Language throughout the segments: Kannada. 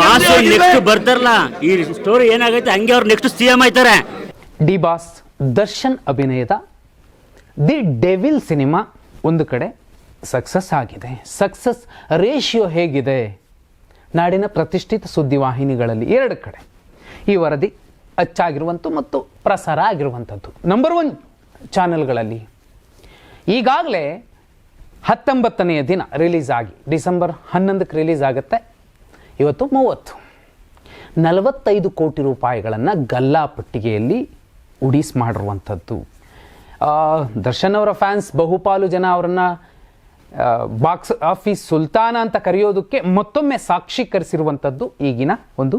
ಬಾಸು ನೆಕ್ಸ್ಟ್ ಬರ್ತಾರಲ್ಲ ಈ ಸ್ಟೋರಿ ಏನಾಗೈತೆ ಹಂಗೆ ಅವ್ರು ನೆಕ್ಸ್ಟ್ ಸಿ ಎಂ ಆಯ್ತಾರೆ. ಡಿ ಬಾಸ್ ದರ್ಶನ್ ಅಭಿನಯದ ದಿ ಡೆವಿಲ್ ಸಿನಿಮಾ ಒಂದು ಕಡೆ ಸಕ್ಸಸ್ ಆಗಿದೆ. ಸಕ್ಸಸ್ ರೇಷಿಯೋ ಹೇಗಿದೆ? ನಾಡಿನ ಪ್ರತಿಷ್ಠಿತ ಸುದ್ದಿವಾಹಿನಿಗಳಲ್ಲಿ ಎರಡು ಕಡೆ. ಈ ವರದಿ ಅಚ್ಚಾಗಿರುವಂಥ ಮತ್ತು ಪ್ರಸಾರ ಆಗಿರುವಂಥದ್ದು ನಂಬರ್ ಒನ್ ಚಾನೆಲ್ಗಳಲ್ಲಿ. ಈಗಾಗಲೇ ಹತ್ತೊಂಬತ್ತನೆಯ ದಿನ ರಿಲೀಸ್ ಆಗಿ ಡಿಸೆಂಬರ್ ಹನ್ನೊಂದಕ್ಕೆ ರಿಲೀಸ್ ಆಗುತ್ತೆ. ಇವತ್ತು ಮೂವತ್ತು. ನಲವತ್ತೈದು ಕೋಟಿ ರೂಪಾಯಿಗಳನ್ನು ಗಲ್ಲಾ ಪಟ್ಟಿಗೆಯಲ್ಲಿ ಉಡೀಸ್ ಮಾಡಿರುವಂಥದ್ದು. ದರ್ಶನ್ ಅವರ ಫ್ಯಾನ್ಸ್ ಬಹುಪಾಲು ಜನ ಅವರನ್ನು ಬಾಕ್ಸ್ ಆಫೀಸ್ ಸುಲ್ತಾನ ಅಂತ ಕರೆಯೋದಕ್ಕೆ ಮತ್ತೊಮ್ಮೆ ಸಾಕ್ಷೀಕರಿಸಿರುವಂಥದ್ದು ಈಗಿನ ಒಂದು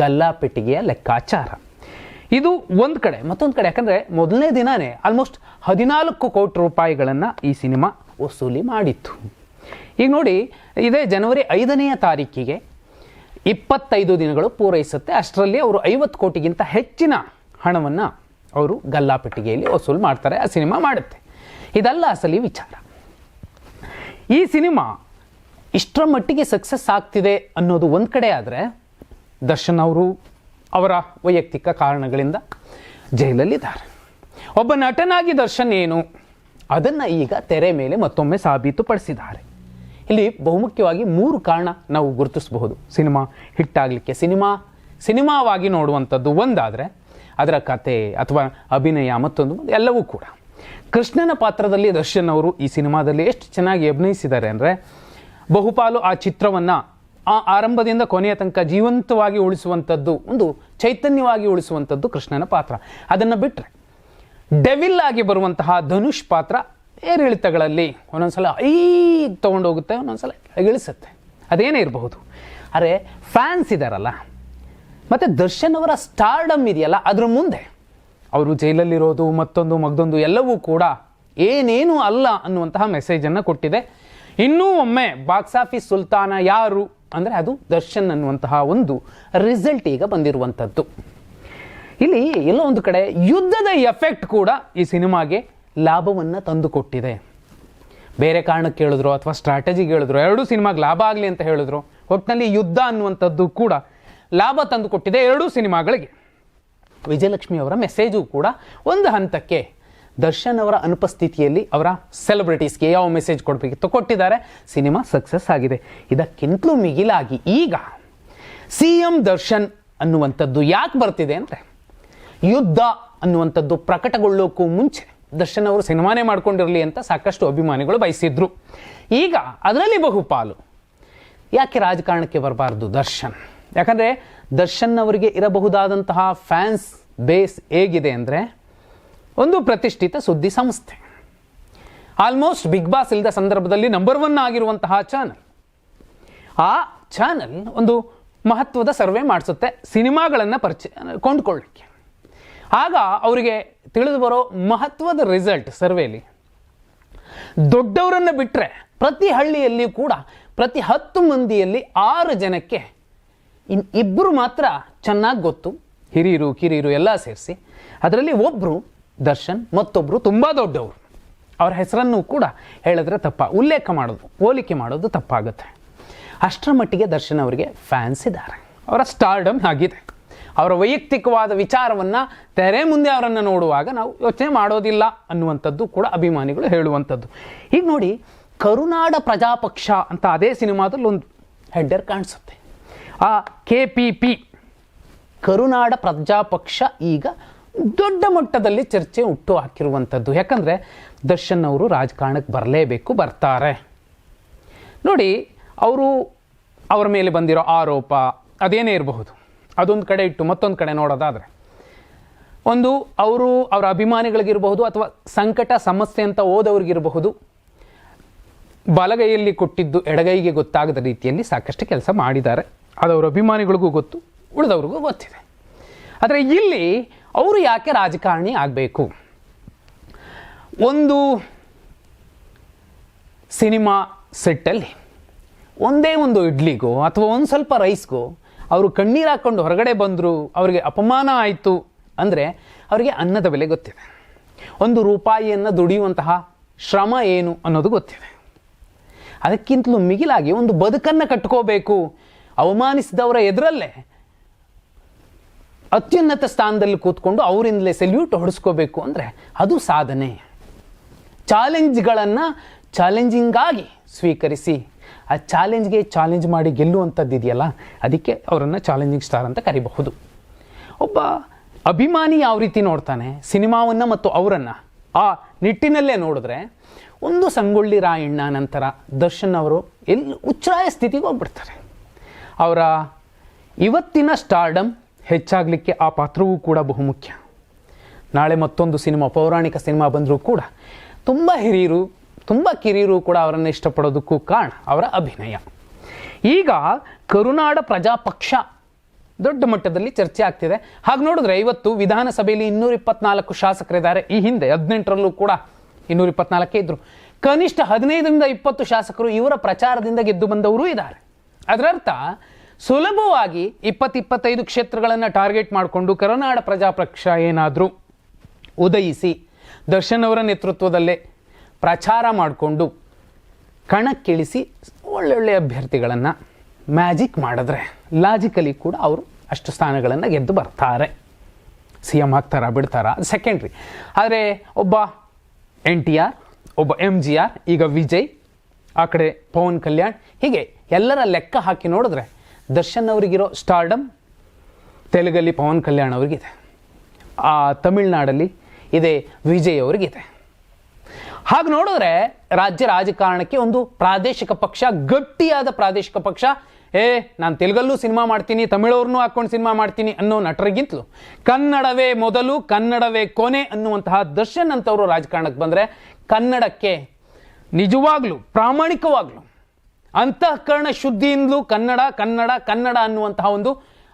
ಗಲ್ಲಾ ಪೆಟ್ಟಿಗೆಯ ಲೆಕ್ಕಾಚಾರ. ಇದು ಒಂದು ಕಡೆ, ಮತ್ತೊಂದು ಕಡೆ, ಯಾಕಂದರೆ ಮೊದಲನೇ ದಿನವೇ ಆಲ್ಮೋಸ್ಟ್ ಹದಿನಾಲ್ಕು ಕೋಟಿ ರೂಪಾಯಿಗಳನ್ನು ಈ ಸಿನಿಮಾ ವಸೂಲಿ ಮಾಡಿತ್ತು. ಈಗ ನೋಡಿ, ಇದೇ ಜನವರಿ ಐದನೆಯ ತಾರೀಕಿಗೆ ಇಪ್ಪತ್ತೈದು ದಿನಗಳು ಪೂರೈಸುತ್ತೆ. ಅಷ್ಟರಲ್ಲಿ ಅವರು ಐವತ್ತು ಕೋಟಿಗಿಂತ ಹೆಚ್ಚಿನ ಹಣವನ್ನು ಅವರು ಗಲ್ಲಾಪೆಟ್ಟಿಗೆಯಲ್ಲಿ ವಸೂಲು ಮಾಡ್ತಾರೆ, ಆ ಸಿನಿಮಾ ಮಾಡುತ್ತೆ. ಇದಲ್ಲ ಅಸಲಿ ವಿಚಾರ. ಈ ಸಿನಿಮಾ ಇಷ್ಟರ ಮಟ್ಟಿಗೆ ಸಕ್ಸಸ್ ಆಗ್ತಿದೆ ಅನ್ನೋದು ಒಂದು ಕಡೆ ಆದರೆ ದರ್ಶನ್ ಅವರು ಅವರ ವೈಯಕ್ತಿಕ ಕಾರಣಗಳಿಂದ ಜೈಲಲ್ಲಿದ್ದಾರೆ. ಒಬ್ಬ ನಟನಾಗಿ ದರ್ಶನ್ ಏನು, ಅದನ್ನು ಈಗ ತೆರೆ ಮೇಲೆ ಮತ್ತೊಮ್ಮೆ ಸಾಬೀತುಪಡಿಸಿದ್ದಾರೆ. ಇಲ್ಲಿ ಬಹುಮುಖ್ಯವಾಗಿ ಮೂರು ಕಾರಣ ನಾವು ಗುರುತಿಸಬಹುದು. ಸಿನಿಮಾ ಹಿಟ್ಟಾಗಲಿಕ್ಕೆ ಸಿನಿಮಾ, ಸಿನಿಮಾವಾಗಿ ನೋಡುವಂಥದ್ದು ಒಂದಾದರೆ ಅದರ ಕತೆ ಅಥವಾ ಅಭಿನಯ ಮತ್ತೊಂದು ಎಲ್ಲವೂ ಕೂಡ. ಕೃಷ್ಣನ ಪಾತ್ರದಲ್ಲಿ ದರ್ಶನ್ ಅವರು ಈ ಸಿನಿಮಾದಲ್ಲಿ ಎಷ್ಟು ಚೆನ್ನಾಗಿ ಅಭಿನಯಿಸಿದ್ದಾರೆ ಅಂದರೆ ಬಹುಪಾಲು ಆ ಚಿತ್ರವನ್ನು ಆ ಆರಂಭದಿಂದ ಕೊನೆಯ ತನಕ ಜೀವಂತವಾಗಿ ಉಳಿಸುವಂಥದ್ದು, ಒಂದು ಚೈತನ್ಯವಾಗಿ ಉಳಿಸುವಂಥದ್ದು ಕೃಷ್ಣನ ಪಾತ್ರ. ಅದನ್ನು ಬಿಟ್ಟರೆ ಡೆವಿಲ್ ಆಗಿ ಬರುವಂತಹ ಧನುಷ್ ಪಾತ್ರ ಏರಿಳಿತಗಳಲ್ಲಿ ಒಂದೊಂದ್ಸಲ ಐ ತೊಗೊಂಡೋಗುತ್ತೆ, ಒಂದೊಂದ್ಸಲ ಇಳಿಸುತ್ತೆ. ಅದೇನೇ ಇರಬಹುದು. ಅರೆ ಫ್ಯಾನ್ಸ್ ಇದ್ದಾರಲ್ಲ ಮತ್ತು ದರ್ಶನ್ ಅವರ ಸ್ಟಾರ್ಡಮ್ ಇದೆಯಲ್ಲ, ಅದ್ರ ಮುಂದೆ ಅವರು ಜೈಲಲ್ಲಿರೋದು, ಮತ್ತೊಂದು, ಮಗದೊಂದು ಎಲ್ಲವೂ ಕೂಡ ಏನೇನು ಅಲ್ಲ ಅನ್ನುವಂತಹ ಮೆಸೇಜನ್ನು ಕೊಟ್ಟಿದೆ. ಇನ್ನೂ ಒಮ್ಮೆ ಬಾಕ್ಸ್ ಆಫೀಸ್ ಸುಲ್ತಾನ ಯಾರು ಅಂದರೆ ಅದು ದರ್ಶನ್ ಅನ್ನುವಂತಹ ಒಂದು ರಿಸಲ್ಟ್ ಈಗ ಬಂದಿರುವಂಥದ್ದು ಇಲ್ಲಿ ಎಲ್ಲೋ ಒಂದು ಕಡೆ ಯುದ್ಧದ ಎಫೆಕ್ಟ್ ಕೂಡ ಈ ಸಿನಿಮಾಗೆ ಲಾಭವನ್ನು ತಂದುಕೊಟ್ಟಿದೆ. ಬೇರೆ ಕಾರಣಕ್ಕೆ ಹೇಳಿದ್ರು ಅಥವಾ ಸ್ಟ್ರಾಟಜಿಗೆ ಹೇಳಿದ್ರು, ಎರಡೂ ಸಿನಿಮಾಗೆ ಲಾಭ ಆಗಲಿ ಅಂತ ಹೇಳಿದ್ರು ಒಟ್ಟಿನಲ್ಲಿ ಯುದ್ಧ ಅನ್ನುವಂಥದ್ದು ಕೂಡ ಲಾಭ ತಂದುಕೊಟ್ಟಿದೆ ಎರಡೂ ಸಿನಿಮಾಗಳಿಗೆ. ವಿಜಯಲಕ್ಷ್ಮಿ ಅವರ ಮೆಸೇಜು ಕೂಡ ಒಂದು ಹಂತಕ್ಕೆ ದರ್ಶನ್ ಅವರ ಅನುಪಸ್ಥಿತಿಯಲ್ಲಿ ಅವರ ಸೆಲೆಬ್ರಿಟೀಸ್ಗೆ ಯಾವ ಮೆಸೇಜ್ ಕೊಡಬೇಕಿತ್ತು ಕೊಟ್ಟಿದ್ದಾರೆ. ಸಿನಿಮಾ ಸಕ್ಸಸ್ ಆಗಿದೆ. ಇದಕ್ಕಿಂತಲೂ ಮಿಗಿಲಾಗಿ ಈಗ ಸಿ ಎಂ ದರ್ಶನ್ ಅನ್ನುವಂಥದ್ದು ಯಾಕೆ ಬರ್ತಿದೆ ಅಂದರೆ, ಯುದ್ಧ ಅನ್ನುವಂಥದ್ದು ಪ್ರಕಟಗೊಳ್ಳೋಕ್ಕೂ ಮುಂಚೆ ದರ್ಶನ್ ಅವರು ಸಿನಿಮಾನೇ ಮಾಡ್ಕೊಂಡಿರಲಿ ಅಂತ ಸಾಕಷ್ಟು ಅಭಿಮಾನಿಗಳು ಬಯಸಿದ್ರು. ಈಗ ಅದರಲ್ಲಿ ಬಹುಪಾಲು. ಯಾಕೆ ರಾಜಕಾರಣಕ್ಕೆ ಬರಬಾರ್ದು ದರ್ಶನ್? ಯಾಕಂದರೆ ದರ್ಶನ್ ಅವರಿಗೆ ಇರಬಹುದಾದಂತಹ ಫ್ಯಾನ್ಸ್ ಬೇಸ್ ಹೇಗಿದೆ ಅಂದರೆ ಒಂದು ಪ್ರತಿಷ್ಠಿತ ಸುದ್ದಿ ಸಂಸ್ಥೆ. ಆಲ್ಮೋಸ್ಟ್ ಬಿಗ್ ಬಾಸ್ ಇಲ್ಲದ ಸಂದರ್ಭದಲ್ಲಿ ನಂಬರ್ ಒನ್ ಆಗಿರುವಂತಹ ಚಾನಲ್. ಆ ಚಾನಲ್ ಒಂದು ಮಹತ್ವದ ಸರ್ವೆ ಮಾಡಿಸುತ್ತೆ ಸಿನಿಮಾಗಳನ್ನು ಪರಿಚಯ ಕೊಂಡ್ಕೊಳ್ಳಿಕ್ಕೆ ಆಗ ಅವರಿಗೆ ತಿಳಿದು ಬರೋ ಮಹತ್ವದ ರಿಸಲ್ಟ್ ಸರ್ವೇಲಿ ದೊಡ್ಡವರನ್ನು ಬಿಟ್ಟರೆ ಪ್ರತಿ ಹಳ್ಳಿಯಲ್ಲಿಯೂ ಕೂಡ ಪ್ರತಿ ಹತ್ತು ಮಂದಿಯಲ್ಲಿ ಆರು ಜನಕ್ಕೆ ಇನ್ ಇಬ್ಬರು ಮಾತ್ರ ಚೆನ್ನಾಗಿ ಗೊತ್ತು. ಹಿರಿಯರು, ಕಿರಿಯರು ಎಲ್ಲ ಸೇರಿಸಿ ಅದರಲ್ಲಿ ಒಬ್ಬರು ದರ್ಶನ್ ಮತ್ತೊಬ್ಬರು ತುಂಬ ದೊಡ್ಡವರು. ಅವರ ಹೆಸರನ್ನು ಕೂಡ ಹೇಳಿದ್ರೆ ತಪ್ಪ. ಉಲ್ಲೇಖ ಮಾಡೋದು, ಹೋಲಿಕೆ ಮಾಡೋದು ತಪ್ಪಾಗುತ್ತೆ. ಅಷ್ಟರ ಮಟ್ಟಿಗೆ ದರ್ಶನ್ ಅವರಿಗೆ ಫ್ಯಾನ್ಸ್ ಇದ್ದಾರೆ. ಅವರ ಸ್ಟಾರ್ಡಮ್ ಆಗಿದೆ. ಅವರ ವೈಯಕ್ತಿಕವಾದ ವಿಚಾರವನ್ನು ತೆರೆ ಮುಂದೆ ಅವರನ್ನು ನೋಡುವಾಗ ನಾವು ಯೋಚನೆ ಮಾಡೋದಿಲ್ಲ ಅನ್ನುವಂಥದ್ದು ಕೂಡ ಅಭಿಮಾನಿಗಳು ಹೇಳುವಂಥದ್ದು. ಈಗ ನೋಡಿ ಕರುನಾಡ ಪ್ರಜಾಪಕ್ಷ ಅಂತ ಅದೇ ಸಿನಿಮಾದಲ್ಲಿ ಒಂದು ಹೆಡ್ಡರ್ ಕಾಣಿಸುತ್ತೆ. ಆ K P P, Karunada Prajapaksha ಈಗ ದೊಡ್ಡ ಮಟ್ಟದಲ್ಲಿ ಚರ್ಚೆ ಹುಟ್ಟು ಹಾಕಿರುವಂಥದ್ದು. ಯಾಕಂದರೆ ದರ್ಶನ್ ಅವರು ರಾಜಕಾರಣಕ್ಕೆ ಬರಲೇಬೇಕು, ಬರ್ತಾರೆ. ನೋಡಿ, ಅವರು ಅವರ ಮೇಲೆ ಬಂದಿರೋ ಆರೋಪ ಅದೇನೇ ಇರಬಹುದು. ಅದೊಂದು ಕಡೆ ಇಟ್ಟು ಮತ್ತೊಂದು ಕಡೆ ನೋಡೋದಾದರೆ, ಒಂದು ಅವರು ಅವರ ಅಭಿಮಾನಿಗಳಿಗಿರಬಹುದು ಅಥವಾ ಸಂಕಟ, ಸಮಸ್ಯೆ ಅಂತ ಓದವ್ರಿಗಿರಬಹುದು ಬಲಗೈಯಲ್ಲಿ ಕೊಟ್ಟಿದ್ದು ಎಡಗೈಗೆ ಗೊತ್ತಾಗದ ರೀತಿಯಲ್ಲಿ ಸಾಕಷ್ಟು ಕೆಲಸ ಮಾಡಿದ್ದಾರೆ. ಅದು ಅವರ ಅಭಿಮಾನಿಗಳಿಗೂ ಗೊತ್ತು, ಉಳಿದವ್ರಿಗೂ ಗೊತ್ತಿದೆ. ಆದರೆ ಇಲ್ಲಿ ಅವರು ಯಾಕೆ ರಾಜಕಾರಣಿ ಆಗಬೇಕು? ಒಂದು ಸಿನಿಮಾ ಸೆಟ್ಟಲ್ಲಿ ಒಂದೇ ಒಂದು ಇಡ್ಲಿಗೋ ಅಥವಾ ಒಂದು ಸ್ವಲ್ಪ ರೈಸ್ಗೋ ಅವರು ಕಣ್ಣೀರು ಹಾಕ್ಕೊಂಡು ಹೊರಗಡೆ ಬಂದರು, ಅವರಿಗೆ ಅಪಮಾನ ಆಯಿತು ಅಂದರೆ ಅವರಿಗೆ ಅನ್ನದ ಬೆಲೆ ಗೊತ್ತಿದೆ. ಒಂದು ರೂಪಾಯಿಯನ್ನು ದುಡಿಯುವಂತಹ ಶ್ರಮ ಏನು ಅನ್ನೋದು ಗೊತ್ತಿದೆ. ಅದಕ್ಕಿಂತಲೂ ಮಿಗಿಲಾಗಿ ಒಂದು ಬದುಕನ್ನು ಕಟ್ಕೋಬೇಕು, ಅವಮಾನಿಸಿದವರ ಎದುರಲ್ಲೇ ಅತ್ಯುನ್ನತ ಸ್ಥಾನದಲ್ಲಿ ಕೂತ್ಕೊಂಡು ಅವರಿಂದಲೇ ಸೆಲ್ಯೂಟ್ ಹೊಡಿಸ್ಕೋಬೇಕು ಅಂದರೆ ಅದು ಸಾಧನೆ. ಚಾಲೆಂಜ್ಗಳನ್ನು ಚಾಲೆಂಜಿಂಗಾಗಿ ಸ್ವೀಕರಿಸಿ. ಆ ಚಾಲೆಂಜ್ಗೆ ಚಾಲೆಂಜ್ ಮಾಡಿ ಗೆಲ್ಲುವಂಥದ್ದು ಇದೆಯಲ್ಲ, ಅದಕ್ಕೆ ಅವರನ್ನು ಚಾಲೆಂಜಿಂಗ್ ಸ್ಟಾರ್ ಅಂತ ಕರಿಬಹುದು. ಒಬ್ಬ ಅಭಿಮಾನಿ ಯಾವ ರೀತಿ ನೋಡ್ತಾನೆ? ಸಿನಿಮಾವನ್ನು ಮತ್ತು ಅವರನ್ನು ಆ ನಿಟ್ಟಿನಲ್ಲೇ ನೋಡಿದ್ರೆ ಒಂದು ಸಂಗೊಳ್ಳಿ ರಾಯಣ್ಣ ನಂತರ ದರ್ಶನ್ ಅವರು ಎಲ್ಲಿ ಉಚ್ಚ್ರಾಯ ಸ್ಥಿತಿಗೆ ಹೋಗ್ಬಿಡ್ತಾರೆ. ಅವರ ಇವತ್ತಿನ ಸ್ಟಾರ್ಡಮ್ ಹೆಚ್ಚಾಗಲಿಕ್ಕೆ ಆ ಪಾತ್ರವೂ ಕೂಡ ಬಹುಮುಖ್ಯ. ನಾಳೆ ಮತ್ತೊಂದು ಸಿನಿಮಾ, ಪೌರಾಣಿಕ ಸಿನಿಮಾ ಬಂದರೂ ಕೂಡ ತುಂಬ ಹಿರಿಯರು ತುಂಬ ಕಿರಿಯರು ಕೂಡ ಅವರನ್ನು ಇಷ್ಟಪಡೋದಕ್ಕೂ ಕಾರಣ ಅವರ ಅಭಿನಯ. ಈಗ ಕರುನಾಡ ಪ್ರಜಾಪಕ್ಷ ದೊಡ್ಡ ಮಟ್ಟದಲ್ಲಿ ಚರ್ಚೆ ಆಗ್ತಿದೆ. ಹಾಗೆ ನೋಡಿದ್ರೆ ಇವತ್ತು ವಿಧಾನಸಭೆಯಲ್ಲಿ ಇನ್ನೂರ ಇಪ್ಪತ್ನಾಲ್ಕು ಶಾಸಕರಿದ್ದಾರೆ. ಈ ಹಿಂದೆ ಹದಿನೆಂಟರಲ್ಲೂ ಕೂಡ ಇನ್ನೂರ ಇಪ್ಪತ್ನಾಲ್ಕೇ ಇದ್ರು. ಕನಿಷ್ಠ ಹದಿನೈದರಿಂದ ಇಪ್ಪತ್ತು ಶಾಸಕರು ಇವರ ಪ್ರಚಾರದಿಂದ ಗೆದ್ದು ಬಂದವರು ಇದ್ದಾರೆ. ಅದರರ್ಥ ಸುಲಭವಾಗಿ ಇಪ್ಪತ್ತಿಪ್ಪತ್ತೈದು ಕ್ಷೇತ್ರಗಳನ್ನು ಟಾರ್ಗೆಟ್ ಮಾಡಿಕೊಂಡು ಕರುನಾಡ ಪ್ರಜಾಪಕ್ಷ ಏನಾದರೂ ಉದಯಿಸಿ ದರ್ಶನ್ ಅವರ ನೇತೃತ್ವದಲ್ಲೇ ಪ್ರಚಾರ ಮಾಡಿಕೊಂಡು ಕಣಕ್ಕಿಳಿಸಿ ಒಳ್ಳೊಳ್ಳೆ ಅಭ್ಯರ್ಥಿಗಳನ್ನು ಮ್ಯಾಜಿಕ್ ಮಾಡಿದ್ರೆ ಲಾಜಿಕಲಿ ಕೂಡ ಅವರು ಅಷ್ಟು ಸ್ಥಾನಗಳನ್ನು ಗೆದ್ದು ಬರ್ತಾರೆ. ಸಿ ಎಂ ಆಗ್ತಾರಾ ಬಿಡ್ತಾರಾ? ಸೆಕೆಂಡ್ರಿ ಆದರೆ ಒಬ್ಬ ಎನ್ ಟಿ ಆರ್, ಒಬ್ಬ ಎಂ ಜಿ ಆರ್, ಈಗ ವಿಜಯ್, ಆ ಕಡೆ ಪವನ್ ಕಲ್ಯಾಣ್, ಹೀಗೆ ಎಲ್ಲರ ಲೆಕ್ಕ ಹಾಕಿ ನೋಡಿದ್ರೆ ದರ್ಶನ್ ಅವರಿಗಿರೋ ಸ್ಟಾರ್ಡಮ್ ತೆಲುಗಲ್ಲಿ ಪವನ್ ಕಲ್ಯಾಣ್ ಅವ್ರಿಗಿದೆ. ಆ ತಮಿಳ್ನಾಡಲ್ಲಿ ಇದೆ ವಿಜಯ್ ಅವ್ರಿಗಿದೆ. ಹಾಗೆ ನೋಡಿದ್ರೆ ರಾಜ್ಯ ರಾಜಕಾರಣಕ್ಕೆ ಒಂದು ಪ್ರಾದೇಶಿಕ ಪಕ್ಷ, ಗಟ್ಟಿಯಾದ ಪ್ರಾದೇಶಿಕ ಪಕ್ಷ, ಏ, ನಾನು ತೆಲುಗಲ್ಲೂ ಸಿನಿಮಾ ಮಾಡ್ತೀನಿ, ತಮಿಳವ್ರನ್ನೂ ಹಾಕೊಂಡು ಸಿನಿಮಾ ಮಾಡ್ತೀನಿ ಅನ್ನೋ ನಟರಿಗಿಂತಲೂ ಕನ್ನಡವೇ ಮೊದಲು, ಕನ್ನಡವೇ ಕೊನೆ ಅನ್ನುವಂತಹ ದರ್ಶನ್ ಅಂತವರು ರಾಜಕಾರಣಕ್ಕೆ ಬಂದರೆ ಕನ್ನಡಕ್ಕೆ ನಿಜವಾಗ್ಲೂ, ಪ್ರಾಮಾಣಿಕವಾಗ್ಲೂ, ಅಂತಃಕರಣ ಶುದ್ಧಿಯಿಂದಲೂ ಕನ್ನಡ ಕನ್ನಡ ಕನ್ನಡ ಅನ್ನುವಂತಹ ಒಂದು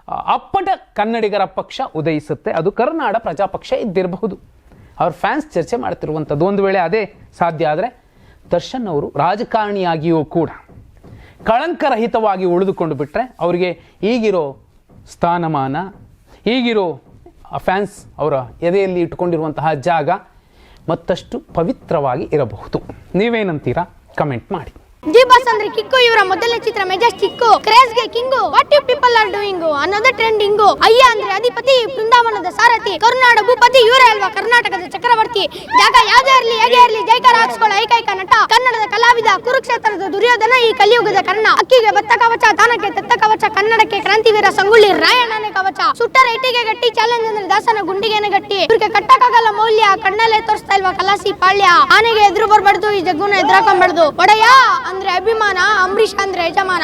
ಅಪ್ಪಟ ಕನ್ನಡಿಗರ ಪಕ್ಷ ಉದಯಿಸುತ್ತೆ. ಅದು ಕರ್ನಾಡ ಪ್ರಜಾಪಕ್ಷ ಇದ್ದಿರಬಹುದು. ಅವ್ರ ಫ್ಯಾನ್ಸ್ ಚರ್ಚೆ ಮಾಡ್ತಿರುವಂಥದ್ದು ಒಂದು ವೇಳೆ ಅದೇ ಸಾಧ್ಯ ಆದರೆ ದರ್ಶನ್ ಅವರು ರಾಜಕಾರಣಿಯಾಗಿಯೂ ಕೂಡ ಕಳಂಕರಹಿತವಾಗಿ ಉಳಿದುಕೊಂಡು ಬಿಟ್ಟರೆ ಅವರಿಗೆ ಈಗಿರೋ ಸ್ಥಾನಮಾನ, ಈಗಿರೋ ಫ್ಯಾನ್ಸ್ ಅವರ ಎದೆಯಲ್ಲಿ ಇಟ್ಟುಕೊಂಡಿರುವಂತಹ ಜಾಗ ಮತ್ತಷ್ಟು ಪವಿತ್ರವಾಗಿ ಇರಬಹುದು. ನೀವೇನಂತೀರಾ? ಕಮೆಂಟ್ ಮಾಡಿ. ಡಿ ಬಾಸ್ ಅಂದ್ರೆ ಕಿಕ್ಕು ಇವರ ಮೊದಲನೇ ಚಿತ್ರ Majestic ಕ್ರೇಜ್ಗೆ king what you people are doing ಅನ್ನೋದು ಟ್ರೆಂಡಿಂಗು ಅಯ್ಯ ಅಂದ್ರೆ ಅಧಿಪತಿ ಬೃಂದಾವನದ ಸಾರಥಿ ಕರುನಾಡ ಭೂಪತಿ ಇವರೇ ಅಲ್ವಾ ಕರ್ನಾಟಕದ ಚಕ್ರವರ್ತಿ? ಜಾಗ ಯಾವ್ದೇ ಇರ್ಲಿ, ಹೇಗೆ ಇರ್ಲಿ, ಜೈಕಾರ ಹಾಕ್ಸ್ಕೊಳ್ಳೋ ಏಕೈಕ ನಟ ಕನ್ನಡದ ಕಲಾವಿದ ಕುರುಕ್ಷೇತ್ರದ ದುರ್ಯೋಧನ ಈ ಕಲಿಯುಗದ ಕರ್ಣ. ಅಕ್ಕಿಗೆ ಬತ್ತ ಕವಚ, ತಾನಕ್ಕೆ ತೆತ್ತ ಕವಚ, ಕನ್ನಡಕ್ಕೆ ಕ್ರಾಂತಿವೀರ ಸಂಗೊಳ್ಳಿ, ರಾಯಣ್ಣನ ಕವಚ. ಸುಟ್ಟರ ಇಟ್ಟಿಗೆ ಗಟ್ಟಿ, ಚಾಲೆಂಜ್ ಅಂದ್ರೆ ದಾಸನ ಗುಂಡಿಗೆನೆ ಗಟ್ಟಿ. ಇವ್ರಿಗೆ ಕಟ್ಟಕ್ಕಾಗಲ್ಲ ಮೌಲ್ಯ, ಕಣ್ಣಲ್ಲೇ ತೋರಿಸ್ತಾ ಇಲ್ವಾ ಕಲಾಸಿ ಪಾಳ್ಯ? ಆನೆಗೆ ಎದುರು ಬರ್ಬಾರ್ದು, ಈ ಜಗ್ಗುನ ಎದುರಾಕೊಂಡ್ಬಾರ್ದು ಒಡೆಯ ಅಂದ್ರೆ ಅಭಿಮಾನ, ಅಂಬರೀಷ್ ಅಂದ್ರೆ ಯಜಮಾನ.